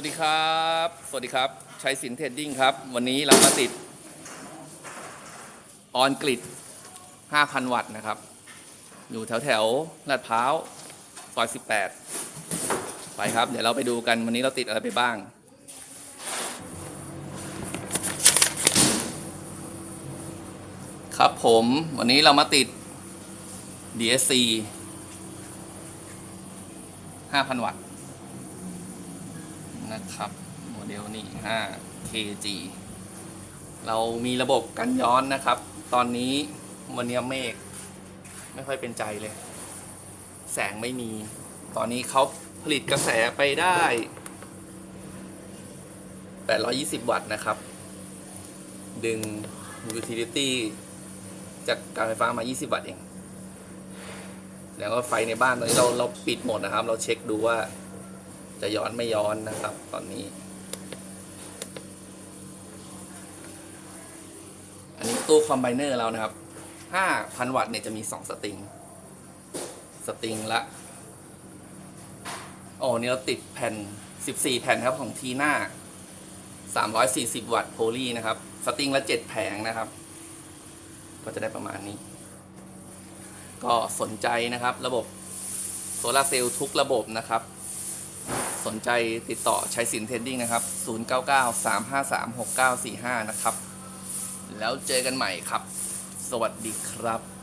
วัสดีครับ สวัสดีครับชัยสินเทรดดิ้งครับ วันนี้เรามาติด ออนกริด5,000 วัตต์นะครับ อยู่แถวแถวลาดพร้าวซอย 18 ไปครับ เดี๋ยวเราไปดูกันวันนี้เราติดอะไรไปบ้าง ครับผมวันนี้เรามาติด DSC 5,000 วัตต์ นะครับโมเดลนี้ 5 kg เรามีระบบกันย้อนนะครับ ตอนนี้วันนี้เมฆไม่ค่อยเป็นใจเลย แสงไม่มี ตอนนี้เขาผลิตกระแสไปได้ 820 วัตต์นะครับ ดึง utility จากการไฟฟ้ามา 20 วัตต์เอง แล้วก็ไฟในบ้านตอนนี้เราเราปิดหมดนะครับ เราเช็คดูว่า จะย้อนไม่ย้อนนะครับ ตอนนี้ อันนี้ตู้คอมไบเนอร์เรานะครับ 5,000 วัตต์เนี่ยจะมี 2 สตริง สตริงละโอ้นี่เราติดแผ่น 14 แผ่นครับของทีน่า340 วัตต์โพลีนะครับ สตริงละ 7 แผงนะครับ ก็จะได้ประมาณนี้ ก็สนใจนะครับ ระบบโซลาร์เซลล์ทุกระบบนะครับ สนใจติดต่อใช้สินเทรดดิ้งนะครับ 0993536945 นะครับ แล้วเจอกันใหม่ครับ สวัสดีครับ